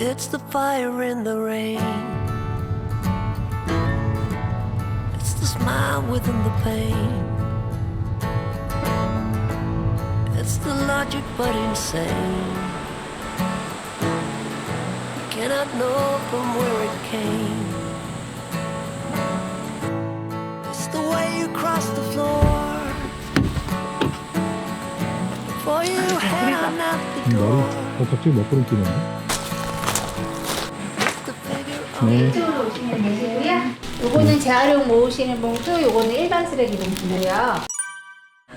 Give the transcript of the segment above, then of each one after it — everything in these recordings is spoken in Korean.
It's the fire in the rain. It's the smile within the pain. It's the logic but insane. You cannot know from where it came. It's the way you cross the floor. Before you head on out the 머리, door. 어, 갑자기 먹구름 끼네. It's the figure of 네. 이쪽으로 오시면 되시고요. 요거는 재활용 모으시는 봉투, 요거는 일반 쓰레기 봉투고요.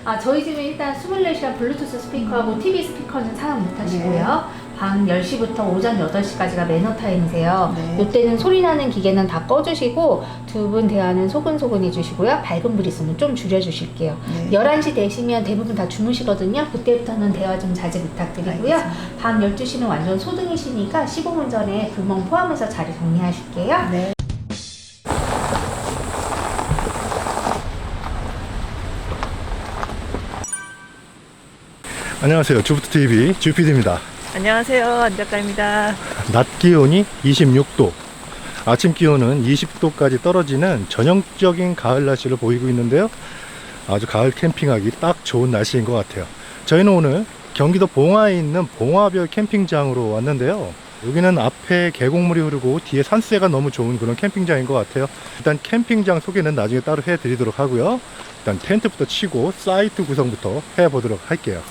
아, 저희 집은 일단 24시간 블루투스 스피커하고 TV 스피커는 사용 못 하시고요. 밤 10시부터 오전 8시까지가 매너 타임이세요. 네. 이때는 소리 나는 기계는 다 꺼주시고 두 분 대화는 소근소근 해주시고요. 밝은 불 있으면 좀 줄여주실게요. 네. 11시 되시면 대부분 다 주무시거든요. 그때부터는 대화 좀 자제 부탁드리고요. 알겠습니다. 밤 12시는 완전 소등이시니까 15분 전에 불멍 포함해서 자리 정리하실게요. 네. 안녕하세요. 주부터 TV 주피디입니다. 안녕하세요. 안작가입니다. 낮 기온이 26도, 아침 기온은 20도까지 떨어지는 전형적인 가을 날씨를 보이고 있는데요. 아주 가을 캠핑하기 딱 좋은 날씨인 것 같아요. 저희는 오늘 경기도 봉화에 있는 봉화별 캠핑장으로 왔는데요. 여기는 앞에 계곡물이 흐르고 뒤에 산세가 너무 좋은 그런 캠핑장인 것 같아요. 일단 캠핑장 소개는 나중에 따로 해드리도록 하고요. 일단 텐트부터 치고 사이트 구성부터 해보도록 할게요.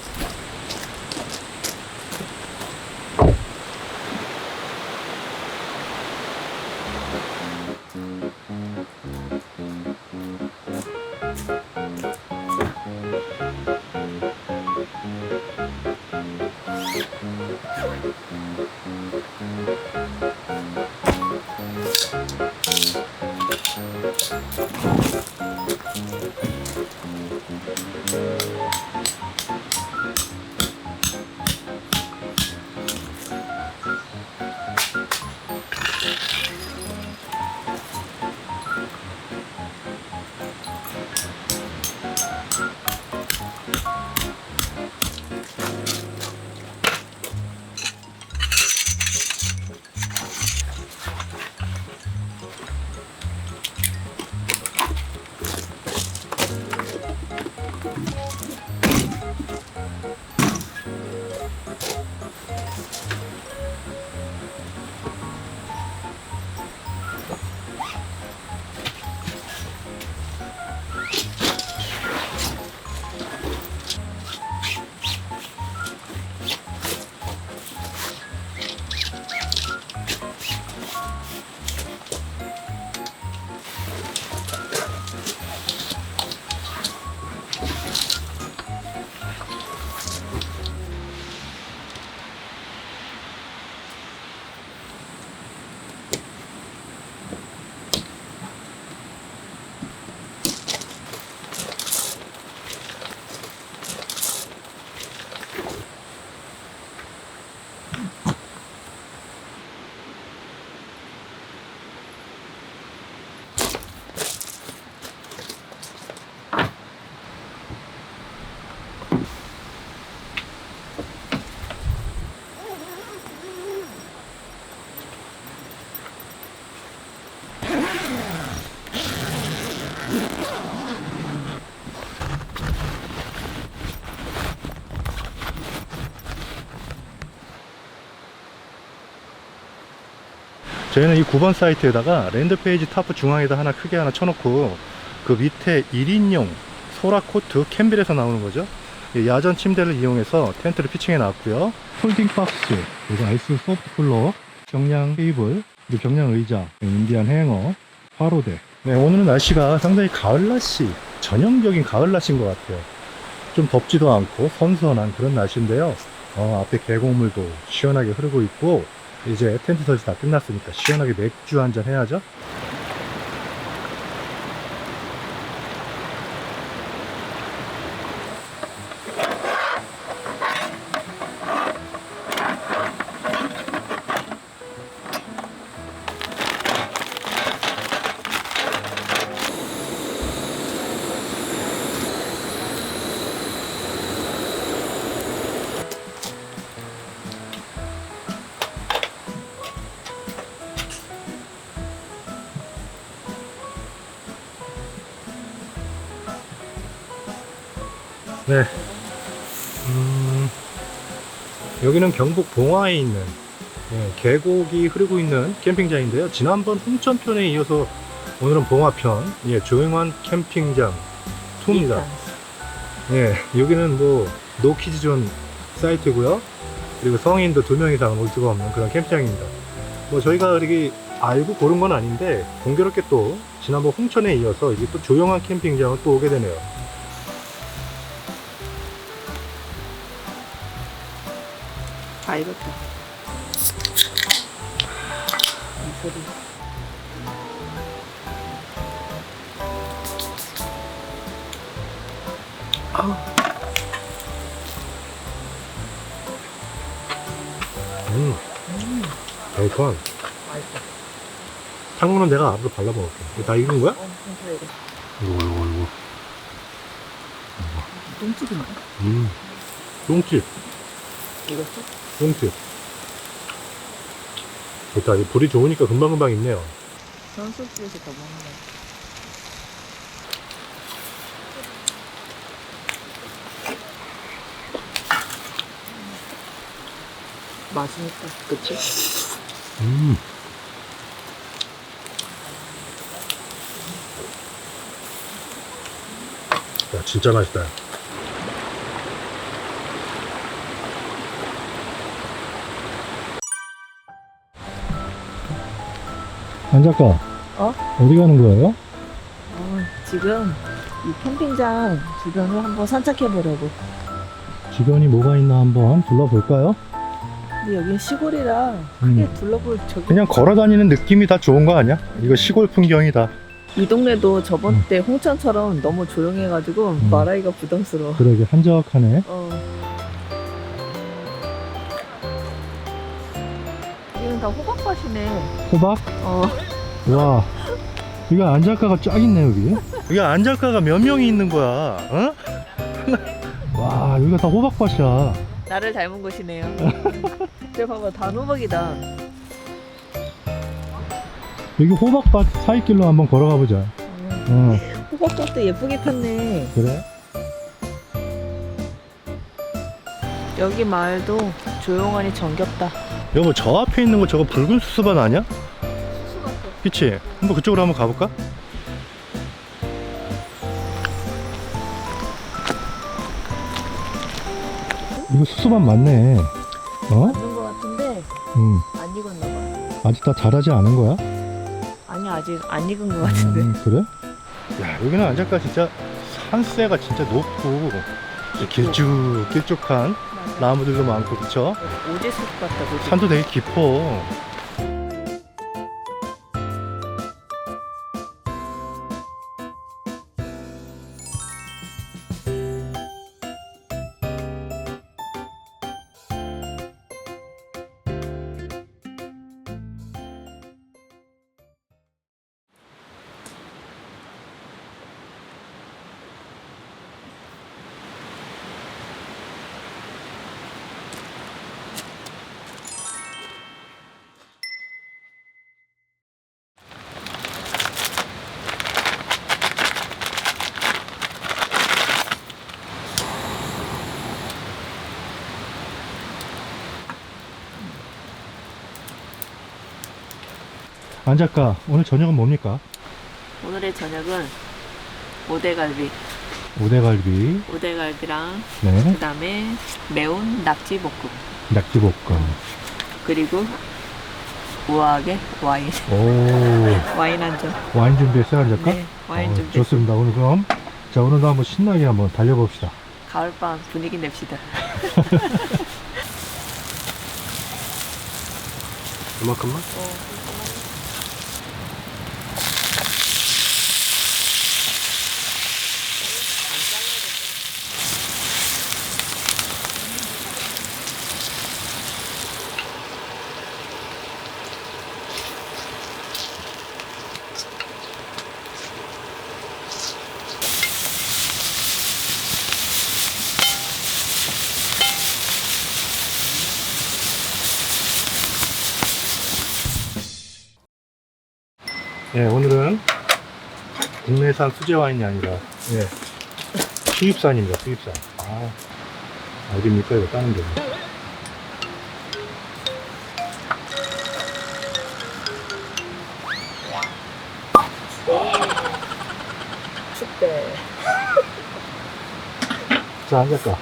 저희는 이 9번 사이트에다가 랜드페이지 탑 중앙에다 하나 크게 하나 쳐놓고 그 밑에 1인용 소라 코트 캠빌에서 나오는 거죠. 이 야전 침대를 이용해서 텐트를 피칭해 놨고요. 폴딩 박스, 그리고 아이스 소프트 쿨러, 경량 테이블, 그리고 경량 의자, 인디안 행어, 화로대. 네, 오늘은 날씨가 상당히 가을 날씨, 전형적인 가을 날씨인 것 같아요. 좀 덥지도 않고 선선한 그런 날씨인데요. 어, 앞에 계곡물도 시원하게 흐르고 있고, 이제 텐트 설치 다 끝났으니까 시원하게 맥주 한잔 해야죠. 네. 음, 여기는 경북 봉화에 있는 예, 계곡이 흐르고 있는 캠핑장인데요. 지난번 홍천편에 이어서 오늘은 봉화편, 예, 조용한 캠핑장 2입니다. 예, 여기는 뭐 노키즈존 사이트고요. 그리고 성인도 두 명 이상 올 수가 없는 그런 캠핑장입니다. 뭐 저희가 이렇게 알고 고른 건 아닌데 공교롭게 또 지난번 홍천에 이어서 이게 또 조용한 캠핑장을 또 오게 되네요. 다 익었다. 이 소리. 음, 베이컨. 맛있어. 상무는 내가 앞으로 발라 먹을게. 이거 다 익은 거야? 어. 이거, 이거, 이거. 똥집인가? 음, 똥집, 익었어? 똥집. 좋다. 이 불이 좋으니까 금방금방 익네요. 선수집에서 더 거. 맛있겠다. 그치? 음. 야, 진짜 맛있다. 안 작가. 어? 어디 가는 거예요? 어, 지금 이 캠핑장 주변을 한번 산책해 보려고. 주변이 뭐가 있나 한번 둘러볼까요? 근데 여기 시골이라 크게 음. 둘러볼 적이 그냥 걸어 다니는 느낌이 다 좋은 거 아니야? 이거 시골 풍경이다. 이 동네도 저번 음. 때 홍천처럼 너무 조용해가지고 음. 말하기가 부담스러워. 그러게 한적하네. 어. 다 호박밭이네. 호박? 어. 와, 여기 안작가가 쫙 있네 여기. 여기 안작가가 몇 명이 있는 거야? 어? 와, 여기가 다 호박밭이야. 나를 닮은 곳이네요. 근데 봐봐, 단호박이다. 여기 호박밭 사이길로 한번 걸어가 보자. 음. 어, 호박밭도 예쁘게 폈네. 그래? 여기 마을도 조용하니 정겹다. 여보, 저 앞에 있는 거 저거 붉은 수수밭 아니야? 그치? 한번 그쪽으로 한번 가볼까? 이거 수수밭 맞네. 어? 맞는 것 같은데 음, 안 익었나 봐. 아직 다 자라지 않은 거야? 아니 아직 안 익은 것 같은데. 음, 그래? 야 여기는 안작가 진짜 산세가 진짜 높고 길쭉 길쭉한. 나무들도 많고 그쵸? 오지숲 같다. 오지숲. 산도 되게 깊어 안 작가 오늘 저녁은 뭡니까? 오늘의 저녁은 오대갈비. 오대갈비 오대갈비랑 네 그다음에 매운 낙지 볶음. 낙지볶음 그리고 우아하게 와인. 오 와인 한 잔. 와인 준비했어요 안 작가? 네, 와인 어, 준비. 좋습니다 오늘 그럼 자 오늘도 한번 신나게 한번 달려봅시다 가을밤 분위기 냅시다. 이만큼만? 예, 오늘은 국내산 수제 와인이 아니라 예, 수입산입니다. 수입산. 아, 어딥니까, 이거 따는 데. 춥대. 자, 앉을까?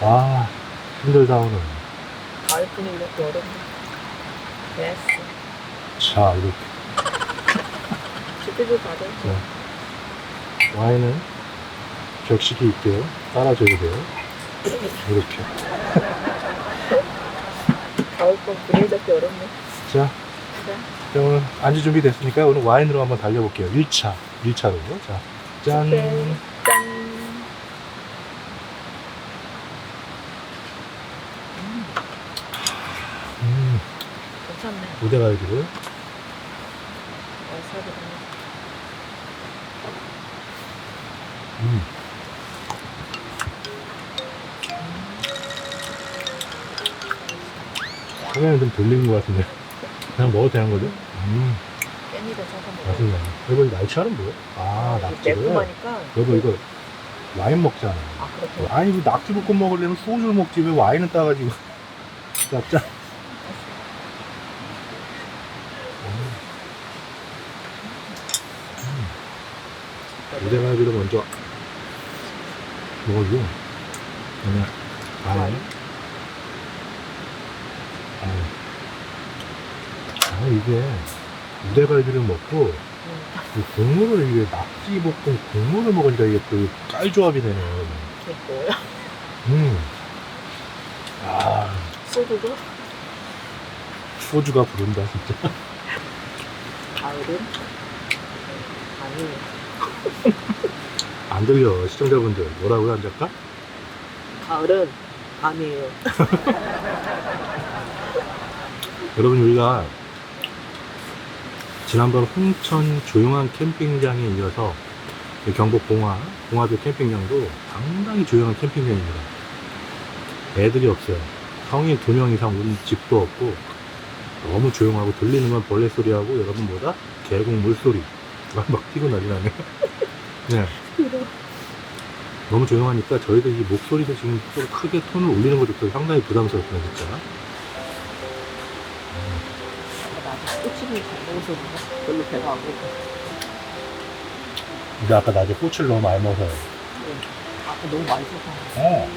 아, 힘들다, 오늘. 가을뿐이 이렇게 어렵네. 됐어. 자, 이렇게. 춥게 받아. 와인은 격식이 있게요. 따라줘야 돼요. 이렇게. 가을뿐 분위기 잡기 어렵네. 자, 자, 자, 오늘 안주 준비 됐으니까 오늘 와인으로 한번 달려볼게요. 1차. 1차로. 자, 짠. 네. 짠. 음, 괜찮네. 무대갈비를. 와사비랑. 음. 화면이 좀 돌린 것 같은데. 그냥 먹어도 되는 거죠? 음, 깻잎에 먹어. 맛있네. 여보, 이 날치알은 뭐야? 아, 낙지를. 매콤하니까. 여보, 이거 와인 먹잖아. 아, 그렇게. 아니, 이거 낙지 볶음 먹으려면 소주를 먹지. 왜 와인은 따가지고. 자, 짠. 무대갈비를 먼저 먹어주고. 그다음에 와인. 아, 아, 이게 무대갈비를 먹고 이 국물을 이게 낙지 볶음 국물을 먹으니까 이게 또 깔조합이 되네요. 이게 뭐야? 음. 아, 소주도? 소주가 부른다, 진짜. 가을은? 아니, 안 들려, 시청자분들. 뭐라고요, 한 작가? 가을은 밤이에요. 여러분, 우리가 지난번 홍천 조용한 캠핑장에 이어서 이 경북 봉화, 봉화도 캠핑장도 상당히 조용한 캠핑장입니다. 애들이 없어요. 성인 두 명 이상 오는 집도 없고 너무 조용하고 들리는 건 벌레 소리하고 여러분 뭐다? 계곡 물소리 막, 막 튀고 난리 나네. 네. 너무 조용하니까 저희도 이 목소리도 지금 좀 크게 톤을 올리는 것도 상당히 부담스럽구나 진짜. 나도 꼬치를 잘 먹어서 그런가? 별로 배가 안 고파. 근데 아까 낮에 꽃을 너무 많이 먹어서 아까 너무 맛있어서. 어.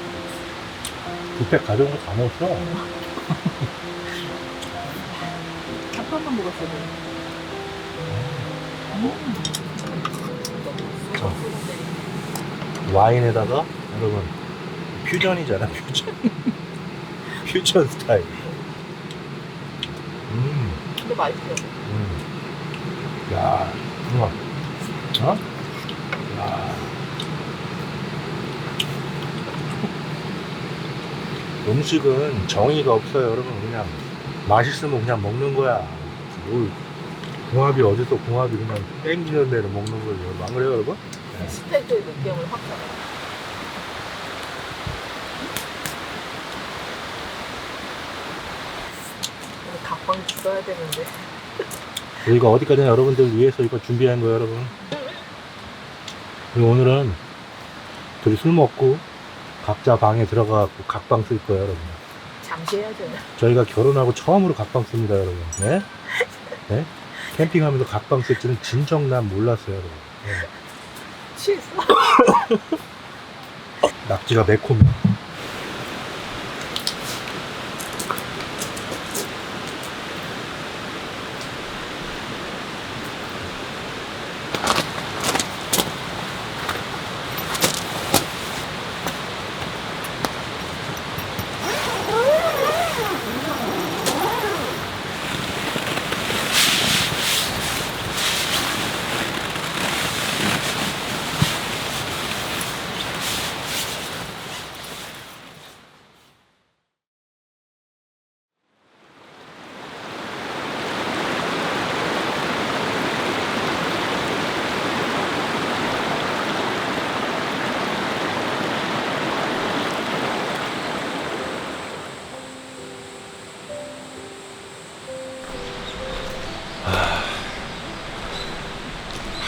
뷔페 가져온 거 다 먹었어. 한 번만 먹었어도. 자, 와인에다가 여러분 퓨전이잖아 퓨전. 퓨전 스타일. 음, 근데 맛있어. 음. 야, 우와. 어? 야. 음식은 정의가 없어요, 여러분. 그냥 맛있으면 그냥 먹는 거야. 뭘 궁합이 어디서 궁합이 그냥 땡기는 대로 먹는 거죠. 안 그래요, 여러분? 스테이크의 느낌을 확 잡아. 각방 써야 되는데. 우리가 어디까지나 여러분들 위해서 이거 준비한 거예요, 여러분. 그리고 오늘은 둘이 술 먹고 각자 방에 들어가갖고 각방 쓸 거예요, 여러분. 잠시 해야죠. 저희가 결혼하고 처음으로 각방 씁니다, 여러분. 네? 네? 캠핑하면서 각방 쓸 줄은 진정 난 몰랐어요, 여러분. 네. 취했어. 낙지가 매콤해.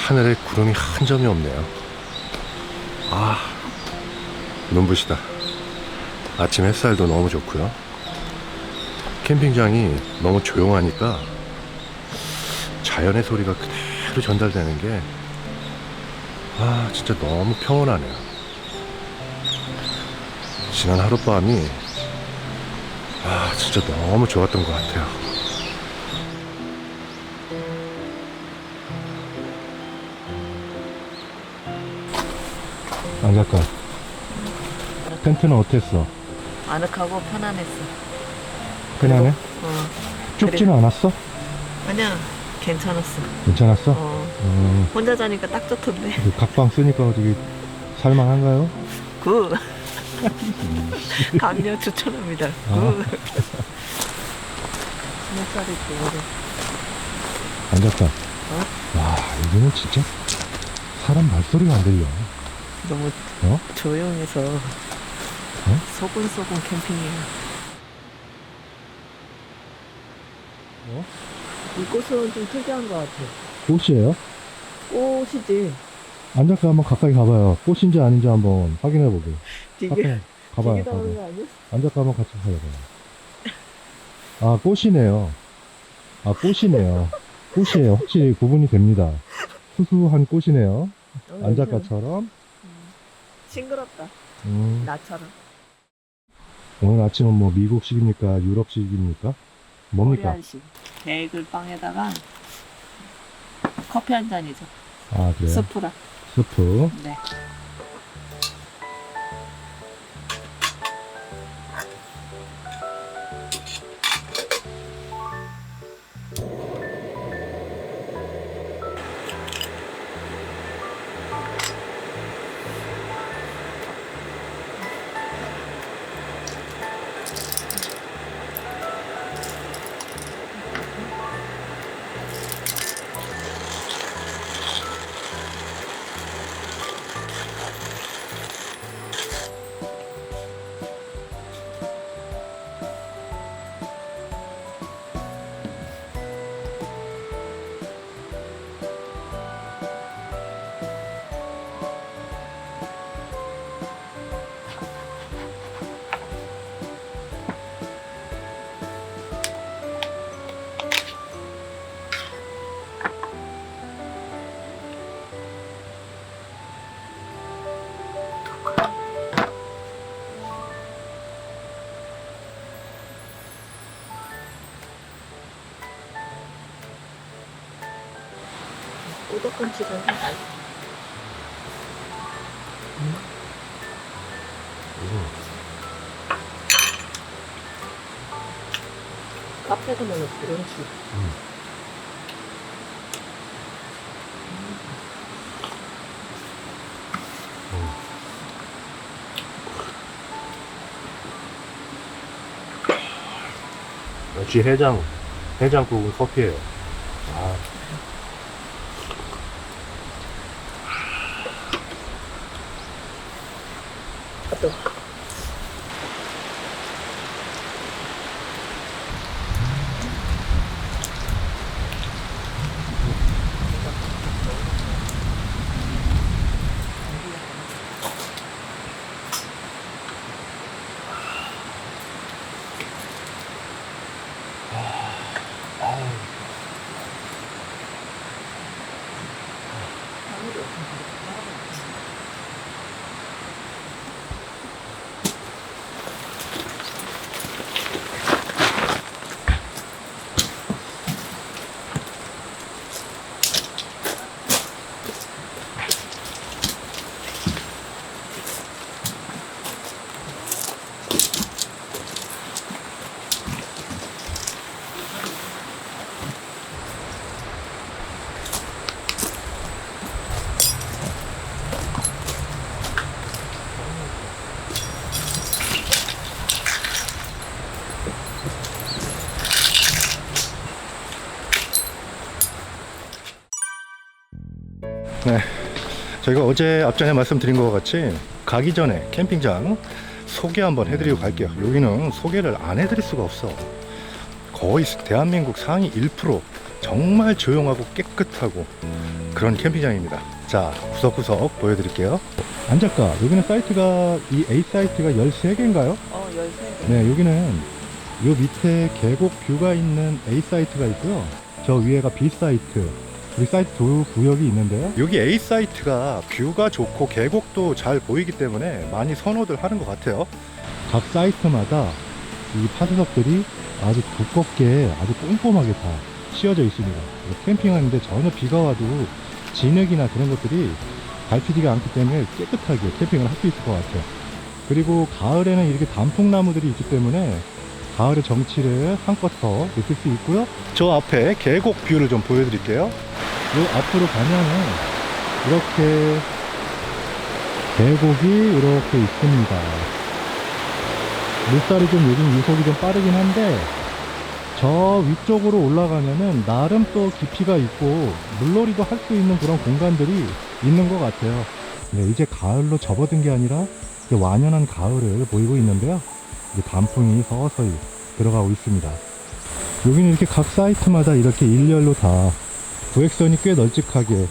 하늘에 구름이 한 점이 없네요. 아, 눈부시다. 아침 햇살도 너무 좋고요. 캠핑장이 너무 조용하니까 자연의 소리가 그대로 전달되는 게 아, 진짜 너무 평온하네요. 지난 하룻밤이 아, 진짜 너무 좋았던 것 같아요. 안 작가. 텐트는 어땠어? 아늑하고 편안했어. 편안해? 어. 춥지는 않았어? 그냥 괜찮았어. 괜찮았어? 어. 음, 혼자 자니까 딱 좋던데. 그 각방 쓰니까 어떻게 살만한가요? 굿. 강력 추천합니다. 아. 굿. 스무 살이 좋아요. 안 작가. 와, 여기는 진짜 사람 말소리가 안 들려. 너무 어? 조용해서 소근소근 캠핑이에요. 어? 이곳은 좀 특이한 것 같아. 꽃이에요? 꽃이지. 안 작가 한번 가까이 가봐요. 꽃인지 아닌지 한번 확인해 보게. 되게 가봐요. 되게 나오는 가봐요. 거 아니야? 안 작가 한번 같이 가봐요. 아, 꽃이네요. 아, 꽃이네요. 꽃이에요. 확실히 구분이 됩니다. 수수한 꽃이네요. 안 작가처럼. 싱그럽다. 음, 나처럼. 오늘 아침은 뭐 미국식입니까? 유럽식입니까? 뭡니까? 코리안식. 베이글 빵에다가 커피 한 잔이죠. 아, 그래요? 스프랑. 스프. 네. 꼬덕건치를 카페도 먹는 브런치. 역시 해장, 해장국은 커피예요. 저희가 어제 앞전에 말씀드린 것 같이 가기 전에 캠핑장 소개 한번 해드리고 갈게요. 여기는 소개를 안 해드릴 수가 없어. 거의 대한민국 상위 1% 정말 조용하고 깨끗하고 그런 캠핑장입니다. 자, 구석구석 보여드릴게요. 안작가, 여기는 사이트가, 이 A 사이트가 13개인가요? 어, 13개. 네, 여기는 요 밑에 계곡 뷰가 있는 A 사이트가 있고요. 저 위에가 B 사이트. 우리 사이트 두 구역이 있는데요. 여기 A 사이트가 뷰가 좋고 계곡도 잘 보이기 때문에 많이 선호들 하는 것 같아요. 각 사이트마다 이 파수석들이 아주 두껍게 아주 꼼꼼하게 다 씌워져 있습니다. 캠핑하는데 전혀 비가 와도 진흙이나 그런 것들이 밟히지가 않기 때문에 깨끗하게 캠핑을 할 수 있을 것 같아요. 그리고 가을에는 이렇게 단풍나무들이 있기 때문에 가을의 정취를 한껏 더 느낄 수 있고요. 저 앞에 계곡 뷰를 좀 보여드릴게요. 요 앞으로 가면은 이렇게 계곡이 이렇게 있습니다. 물살이 좀 요즘 유속이 좀 빠르긴 한데 저 위쪽으로 올라가면은 나름 또 깊이가 있고 물놀이도 할 수 있는 그런 공간들이 있는 것 같아요. 네, 이제 가을로 접어든 게 아니라 완연한 가을을 보이고 있는데요. 단풍이 서서히 들어가고 있습니다. 여기는 이렇게 각 사이트마다 이렇게 일렬로 다 구획선이 꽤 널찍하게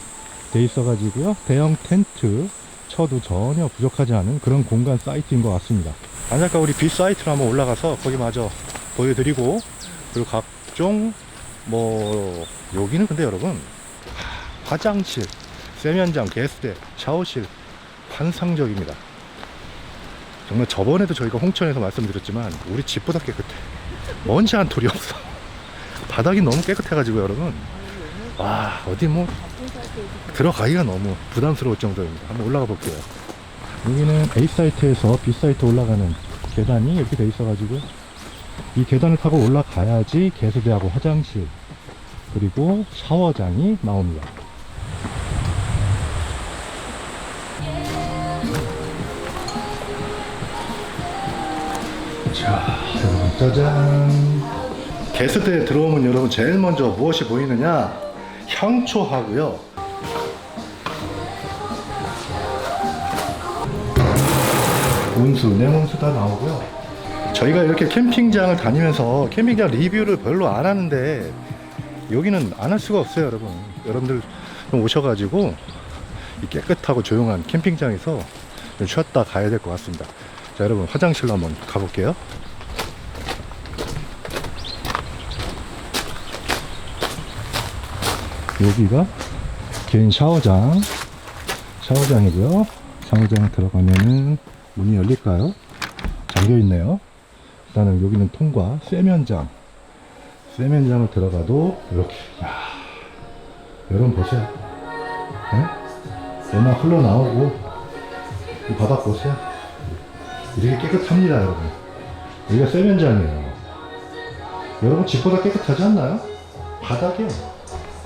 돼 있어가지고요. 대형 텐트 쳐도 전혀 부족하지 않은 그런 공간 사이트인 것 같습니다. 안작가 우리 B 사이트로 한번 올라가서 거기 마저 보여드리고 그리고 각종 뭐 여기는 근데 여러분 하, 화장실, 세면장, 게스트, 샤워실 환상적입니다. 정말 저번에도 저희가 홍천에서 말씀드렸지만 우리 집보다 깨끗해. 먼지 한 톨이 없어. 바닥이 너무 깨끗해가지고 여러분 와 어디 뭐 들어가기가 너무 부담스러울 정도입니다. 한번 올라가 볼게요. 여기는 A 사이트에서 B 사이트 올라가는 계단이 이렇게 돼 있어가지고 이 계단을 타고 올라가야지 개수대하고 화장실 그리고 샤워장이 나옵니다. 자, 짜잔. 게스트에 들어오면 여러분 제일 먼저 무엇이 보이느냐? 향초하고요. 온수, 냉온수 다 나오고요. 저희가 이렇게 캠핑장을 다니면서 캠핑장 리뷰를 별로 안 하는데 여기는 안 할 수가 없어요, 여러분. 여러분들 좀 오셔가지고 이 깨끗하고 조용한 캠핑장에서 좀 쉬었다 가야 될 것 같습니다. 자, 여러분 화장실로 한번 가볼게요. 여기가 개인 샤워장, 샤워장이고요. 샤워장 들어가면은 문이 열릴까요? 잠겨 있네요. 일단은 여기는 통과, 세면장. 세면장을 들어가도 이렇게, 야 여러분 보세요. 예? 얘만 흘러나오고, 이 바닥 보세요. 이렇게 깨끗합니다, 여러분. 여기가 세면장이에요. 여러분 집보다 깨끗하지 않나요? 바닥이요.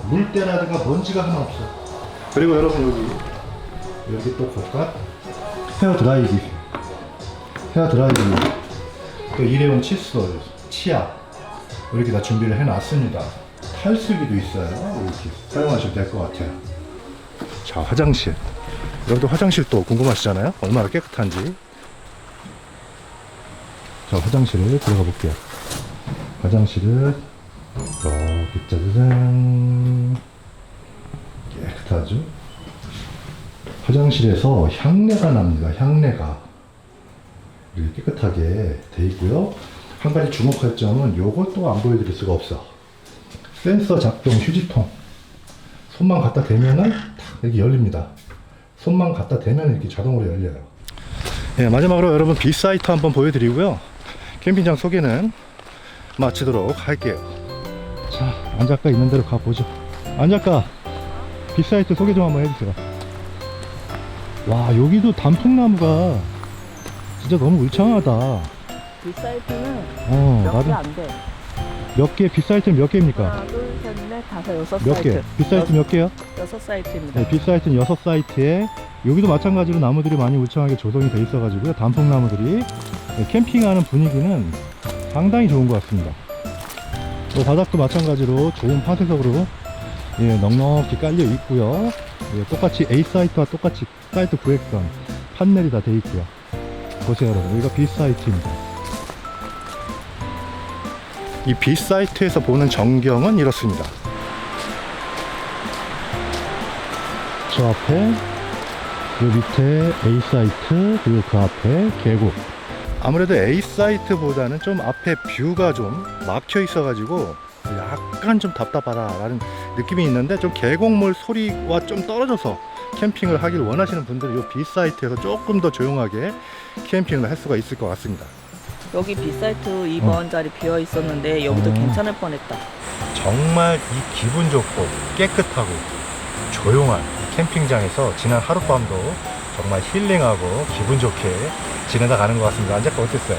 물때라든가 먼지가 하나 없어. 그리고 여러분 여기 여기 또 볼까? 헤어 드라이기, 헤어 드라이기, 또 일회용 칫솔, 치약 이렇게 다 준비를 해놨습니다. 탈수기도 있어요. 이렇게 사용하셔도 될것 같아요. 자 화장실. 여러분들 화장실 또 궁금하시잖아요. 얼마나 깨끗한지. 자 화장실을 들어가 볼게요. 화장실을 이렇게 짜자잔 깨끗하죠? 화장실에서 향내가 납니다. 향내가 이렇게 깨끗하게 돼 있고요. 한 가지 주목할 점은 요것도 안 보여드릴 수가 없어. 센서 작동 휴지통. 손만 갖다 대면은 탁 이렇게 열립니다. 손만 갖다 대면 이렇게 자동으로 열려요. 네, 마지막으로 여러분 B 사이트 한번 보여드리고요. 캠핑장 소개는 마치도록 할게요. 자, 안작가 있는 대로 가보죠. 안작가, 빅사이트 소개 좀 한번 해주세요. 와, 여기도 단풍나무가 진짜 너무 울창하다. 뒷 사이트는 어, 몇개 나도 안 돼. 몇 개, 빅사이트는 몇 개입니까? 하나, 둘, 셋, 넷, 다섯, 여섯 몇 사이트. 개? 빅사이트 몇 개요? 여섯, 여섯 사이트입니다. 네, 빅사이트는 여섯 사이트에 여기도 마찬가지로 나무들이 많이 울창하게 조성이 돼 있어가지고요. 단풍나무들이 네, 캠핑하는 분위기는 상당히 좋은 것 같습니다. 또 바닥도 마찬가지로 좋은 파쇄석으로 예, 넉넉히 깔려 있고요. 예, 똑같이 A 사이트와 똑같이 사이트 구획선 판넬이 다 돼 있고요. 보세요, 여러분. 여기가 B 사이트입니다. 이 B 사이트에서 보는 전경은 이렇습니다. 저 앞에 그 밑에 A 사이트 그리고 그 앞에 계곡 아무래도 A 사이트보다는 좀 앞에 뷰가 좀 막혀 있어 가지고 약간 좀 답답하다라는 느낌이 있는데 좀 계곡물 소리와 좀 떨어져서 캠핑을 하길 원하시는 분들은 이 B 사이트에서 조금 더 조용하게 캠핑을 할 수가 있을 것 같습니다. 여기 B사이트 2번 자리 비어 있었는데 여기도 어. 괜찮을 뻔했다. 정말 이 기분 좋고 깨끗하고 조용한 이 캠핑장에서 지난 하룻밤도 정말 힐링하고 기분 좋게 지내다 가는 것 같습니다. 안작가 어땠어요?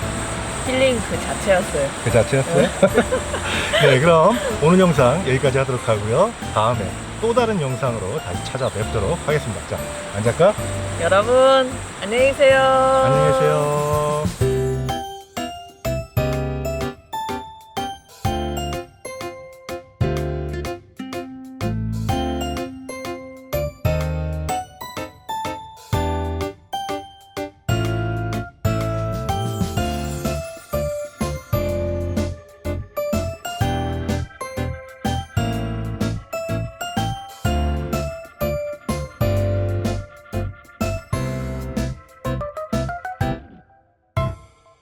힐링 그 자체였어요. 그 자체였어요? 네, 그럼 오늘 영상 여기까지 하도록 하고요. 다음에 또 다른 영상으로 다시 찾아뵙도록 하겠습니다. 자, 안작가 여러분 안녕히 계세요. 안녕히 계세요.